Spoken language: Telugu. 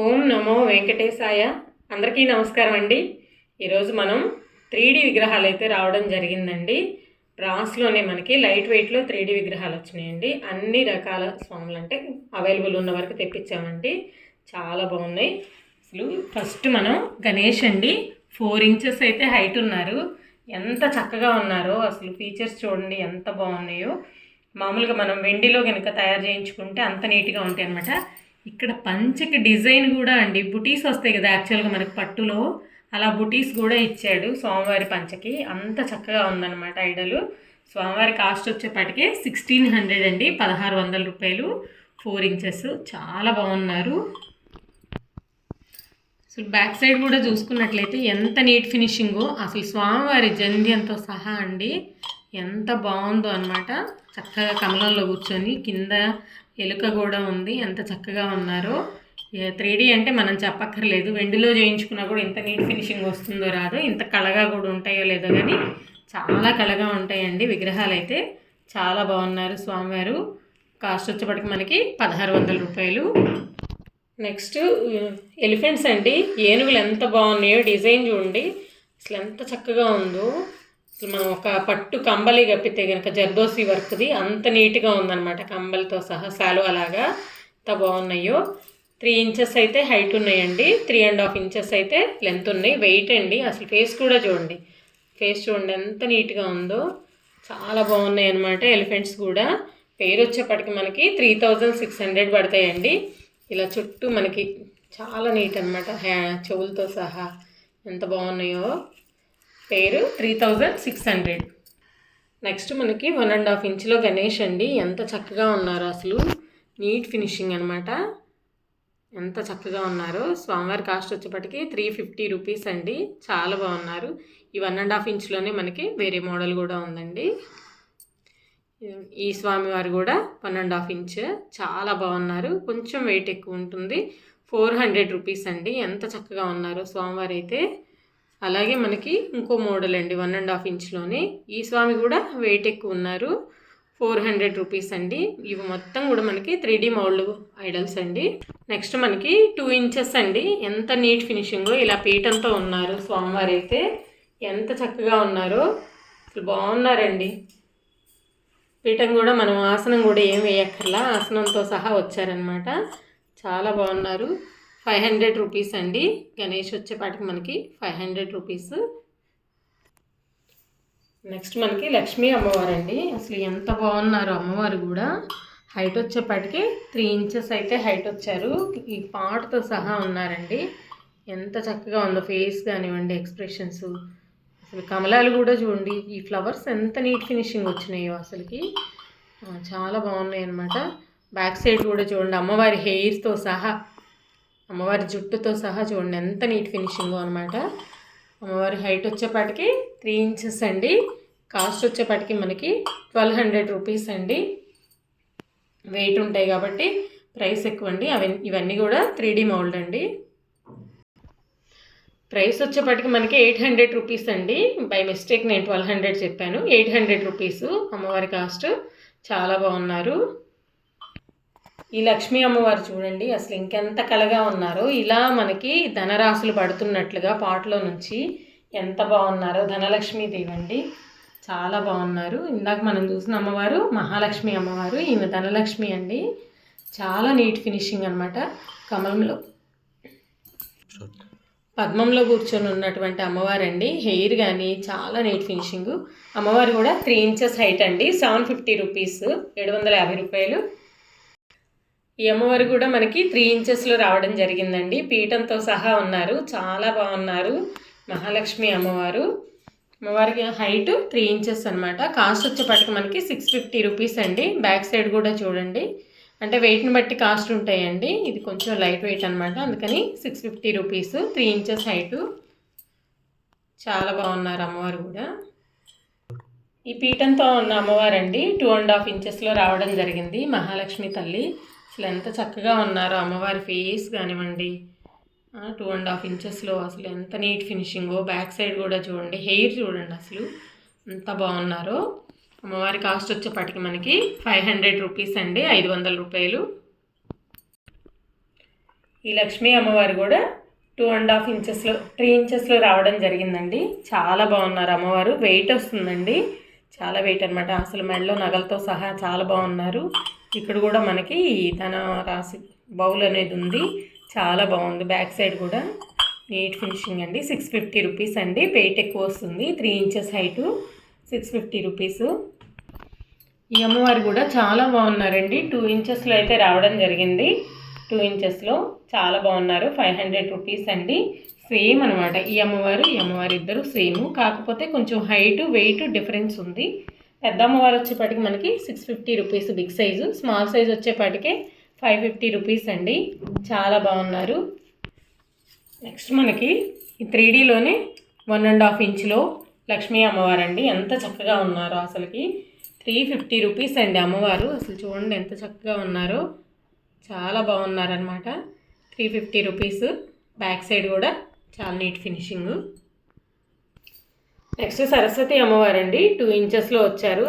ఓం నమో వెంకటేశాయ. అందరికీ నమస్కారం అండి. ఈరోజు మనం త్రీ విగ్రహాలు అయితే రావడం జరిగిందండి. బ్రాస్లోనే మనకి లైట్ వెయిట్లో త్రీ విగ్రహాలు వచ్చినాయండి. అన్ని రకాల స్వాములు అంటే అవైలబుల్ ఉన్న వరకు తెప్పించామండి. చాలా బాగున్నాయి. అసలు ఫస్ట్ మనం గణేష్ అండి ఫోర్ ఇంచెస్ అయితే హైట్ ఉన్నారు. ఎంత చక్కగా ఉన్నారో అసలు ఫీచర్స్ చూడండి ఎంత బాగున్నాయో. మామూలుగా మనం వెండిలో కనుక తయారు చేయించుకుంటే అంత నీట్గా ఉంటాయి అనమాట ఇక్కడ పంచకి డిజైన్ కూడా అండి. బుటీస్ వస్తాయి కదా యాక్చువల్గా మనకి పట్టులో. అలా బుటీస్ కూడా ఇచ్చాడు స్వామివారి పంచకి. అంత చక్కగా ఉందన్నమాట ఐడలు. స్వామివారి కాస్ట్ వచ్చేపాటికి సిక్స్టీన్ హండ్రెడ్ అండి. పదహారు వందల రూపాయలు. Four inches. చాలా బాగున్నారు. అసలు బ్యాక్ సైడ్ కూడా చూసుకున్నట్లయితే ఎంత నీట్ ఫినిషింగు. అసలు స్వామివారి జంధ్యంతో సహా అండి. ఎంత బాగుందో అనమాట చక్కగా కమలంలో కూర్చొని కింద ఎలుక కూడా ఉంది. ఎంత చక్కగా ఉన్నారో. త్రీ డీ అంటే మనం చెప్పక్కర్లేదు. వెండిలో చేయించుకున్నా కూడా ఇంత నీట్ ఫినిషింగ్ వస్తుందో రాదో ఇంత కళగా కూడా ఉంటాయో లేదో కానీ చాలా కళగా ఉంటాయండి. విగ్రహాలు అయితే చాలా బాగున్నారు స్వామివారు. కాస్ట్ వచ్చేప్పటికి మనకి పదహారు వందల రూపాయలు. నెక్స్ట్ ఎలిఫెంట్స్ అండి. ఏనుగులు ఎంత బాగున్నాయో డిజైన్ చూడండి. అసలు ఎంత చక్కగా ఉందో. మనం ఒక పట్టు కంబలి కప్పితే కనుక జర్దోసి వర్క్ది అంత నీట్గా ఉందన్నమాట. కంబలితో సహా సాలు అలాగా ఎంత బాగున్నాయో. త్రీ ఇంచెస్ అయితే హైట్ ఉన్నాయండి. త్రీ అండ్ హాఫ్ ఇంచెస్ అయితే లెంత్ ఉన్నాయి. వెయిట్ అండి. అసలు ఫేస్ కూడా చూడండి. ఫేస్ చూడండి ఎంత నీట్గా ఉందో. చాలా బాగున్నాయి అనమాట ఎలిఫెంట్స్ కూడా. పేరు వచ్చేప్పటికి మనకి త్రీ థౌజండ్ సిక్స్ హండ్రెడ్ పడతాయండి. ఇలా చుట్టూ మనకి చాలా నీట్ అనమాట హ్యా చెవులతో సహా ఎంత బాగున్నాయో. పేరు? Three thousand six hundred. Next మనకి వన్ అండ్ హాఫ్ ఇంచ్లో గణేష్ అండి. ఎంత చక్కగా ఉన్నారో అసలు. నీట్ ఫినిషింగ్ అనమాట ఎంత చక్కగా ఉన్నారో. స్వామివారి కాస్ట్ వచ్చేప్పటికి త్రీ ఫిఫ్టీ రూపీస్ అండి. చాలా బాగున్నారు. ఈ వన్ అండ్ హాఫ్ ఇంచ్లోనే మనకి వేరే మోడల్ కూడా ఉందండి. ఈ స్వామివారు కూడా వన్ అండ్ హాఫ్ ఇంచ్. చాలా బాగున్నారు. కొంచెం వెయిట్ ఎక్కువ ఉంటుంది. ఫోర్ హండ్రెడ్ రూపీస్ అండి. ఎంత చక్కగా ఉన్నారు స్వామివారు అయితే అలాగే మనకి ఇంకో మోడల్ అండి వన్ అండ్ హాఫ్ ఇంచ్లోనే ఈ స్వామి కూడా వెయిట్ ఎక్కువ ఉన్నారు. ఫోర్ హండ్రెడ్ రూపీస్ అండి. ఇవి మొత్తం కూడా మనకి త్రీ డీ మౌల్డ్ ఐడల్స్ అండి. నెక్స్ట్ మనకి టూ ఇంచెస్ అండి. ఎంత నీట్ ఫినిషింగో ఇలా పీఠంతో ఉన్నారు స్వామివారు అయితే ఎంత చక్కగా ఉన్నారో. అసలు బాగున్నారండి. పీఠం కూడా మనం ఆసనం కూడా ఏం వేయక్కర్లా. ఆసనంతో సహా వచ్చారనమాట చాలా బాగున్నారు. ఫైవ్ హండ్రెడ్ రూపీస్ అండి. గణేష్ వచ్చేపాటికి మనకి ఫైవ్ హండ్రెడ్ రూపీస్. నెక్స్ట్ మనకి లక్ష్మీ అమ్మవారు అండి అసలు ఎంత బాగున్నారు అమ్మవారు కూడా. హైట్ వచ్చేపాటికి త్రీ ఇంచెస్ అయితే హైట్ వచ్చారు. ఈ పాటతో సహా ఉన్నారండి. ఎంత చక్కగా ఉందో ఫేస్ కానివ్వండి ఎక్స్ప్రెషన్స్. అసలు కమలాలు కూడా చూడండి. ఈ ఫ్లవర్స్ ఎంత నీట్ ఫినిషింగ్ వచ్చినాయో అసలుకి. చాలా బాగున్నాయి అనమాట బ్యాక్ సైడ్ కూడా చూడండి అమ్మవారి హెయిర్తో సహా. అమ్మవారి జుట్టుతో సహా చూడండి ఎంత నీట్ ఫినిషింగ్ అనమాట అమ్మవారి హైట్ వచ్చేపాటికి త్రీ ఇంచెస్ అండి. కాస్ట్ వచ్చేపాటికి మనకి ట్వెల్వ్ హండ్రెడ్ రూపీస్ అండి. వెయిట్ ఉంటాయి కాబట్టి ప్రైస్ ఎక్కువ అండి అవి ఇవన్నీ కూడా త్రీ డీ మౌల్డ్ అండి. ప్రైస్ వచ్చేప్పటికి మనకి ఎయిట్ హండ్రెడ్ రూపీస్ అండి. బై మిస్టేక్ నేను ట్వెల్వ్ హండ్రెడ్ చెప్పాను. ఎయిట్ హండ్రెడ్ రూపీస్ అమ్మవారి కాస్ట్. చాలా బాగున్నారు. ఈ లక్ష్మీ అమ్మవారు చూడండి అసలు ఇంకెంత కలగా ఉన్నారో. ఇలా మనకి ధనరాశులు పడుతున్నట్లుగా పాటలో నుంచి ఎంత బాగున్నారో. ధనలక్ష్మి దేవండి చాలా బాగున్నారు. ఇందాక మనం చూసిన అమ్మవారు మహాలక్ష్మి అమ్మవారు ఈమె ధనలక్ష్మి అండి. చాలా నీట్ ఫినిషింగ్ అనమాట కమలంలో పద్మంలో కూర్చొని ఉన్నటువంటి అమ్మవారండి. హెయిర్ కానీ చాలా నీట్ ఫినిషింగ్. అమ్మవారు కూడా త్రీ ఇంచెస్ హైట్ అండి. సెవెన్ ఫిఫ్టీ రూపీస్ ఏడు వందల యాభై రూపాయలు. ఈ అమ్మవారు కూడా మనకి త్రీ ఇంచెస్లో రావడం జరిగిందండి. పీఠంతో సహా ఉన్నారు. చాలా బాగున్నారు. మహాలక్ష్మి అమ్మవారు. అమ్మవారికి హైట్ త్రీ ఇంచెస్ అనమాట కాస్ట్ వచ్చేపటికి మనకి సిక్స్ ఫిఫ్టీ రూపీస్ అండి. బ్యాక్ సైడ్ కూడా చూడండి. అంటే వెయిట్ని బట్టి కాస్ట్ ఉంటాయండి. ఇది కొంచెం లైట్ వెయిట్ అనమాట అందుకని six fifty rupees three inches height చాలా బాగున్నారు అమ్మవారు కూడా. ఈ పీఠంతో ఉన్న అమ్మవారు అండి టూ అండ్ హాఫ్ ఇంచెస్లో రావడం జరిగింది. మహాలక్ష్మి తల్లి. అసలు ఎంత చక్కగా ఉన్నారో అమ్మవారి ఫేస్ కానివ్వండి. టూ అండ్ హాఫ్ ఇంచెస్లో అసలు ఎంత నీట్ ఫినిషింగో బ్యాక్ సైడ్ కూడా చూడండి. హెయిర్ చూడండి అసలు. ఎంత బాగున్నారో. అమ్మవారి కాస్ట్ వచ్చేప్పటికి మనకి ఫైవ్ హండ్రెడ్ రూపీస్ అండి. ఐదు వందల రూపాయలు. ఈ లక్ష్మీ అమ్మవారు కూడా టూ అండ్ హాఫ్ ఇంచెస్లో త్రీ ఇంచెస్లో రావడం జరిగిందండి. చాలా బాగున్నారు అమ్మవారు. వెయిట్ వస్తుందండి. చాలా వెయిట్ అనమాట అసలు మెడలో నగలతో సహా చాలా బాగున్నారు. ఇక్కడ కూడా మనకి తన రాసి బౌల్ అనేది ఉంది. చాలా బాగుంది. బ్యాక్ సైడ్ కూడా నీట్ ఫినిషింగ్ అండి. సిక్స్ ఫిఫ్టీ రూపీస్ అండి. పెయిట్ ఎక్కువ వస్తుంది. Three inches height six fifty rupees. ఈ అమ్మవారు కూడా చాలా బాగున్నారండి. టూ ఇంచెస్లో అయితే రావడం జరిగింది. టూ ఇంచెస్లో చాలా బాగున్నారు. ఫైవ్ హండ్రెడ్ రూపీస్ అండి. సేమ్ అనమాట ఈ అమ్మవారు ఈ అమ్మవారు ఇద్దరు సేమ్. కాకపోతే కొంచెం హైట్ వెయిట్ డిఫరెన్స్ ఉంది. పెద్ద అమ్మవారు వచ్చేపాటికి మనకి six fifty rupees big size small size వచ్చేపాటికే five fifty rupees అండి. చాలా బాగున్నారు. నెక్స్ట్ మనకి ఈ త్రీ డీలోనే వన్ అండ్ హాఫ్ ఇంచ్లో లక్ష్మీ అమ్మవారు అండి ఎంత చక్కగా ఉన్నారో అసలుకి. త్రీ ఫిఫ్టీ రూపీస్ అండి అమ్మవారు. అసలు చూడండి ఎంత చక్కగా ఉన్నారో. చాలా బాగున్నారనమాట three fifty rupees back side కూడా చాలా నీట్ ఫినిషింగ్ నెక్స్ట్ సరస్వతి అమ్మవారండి. టూ ఇంచెస్లో వచ్చారు.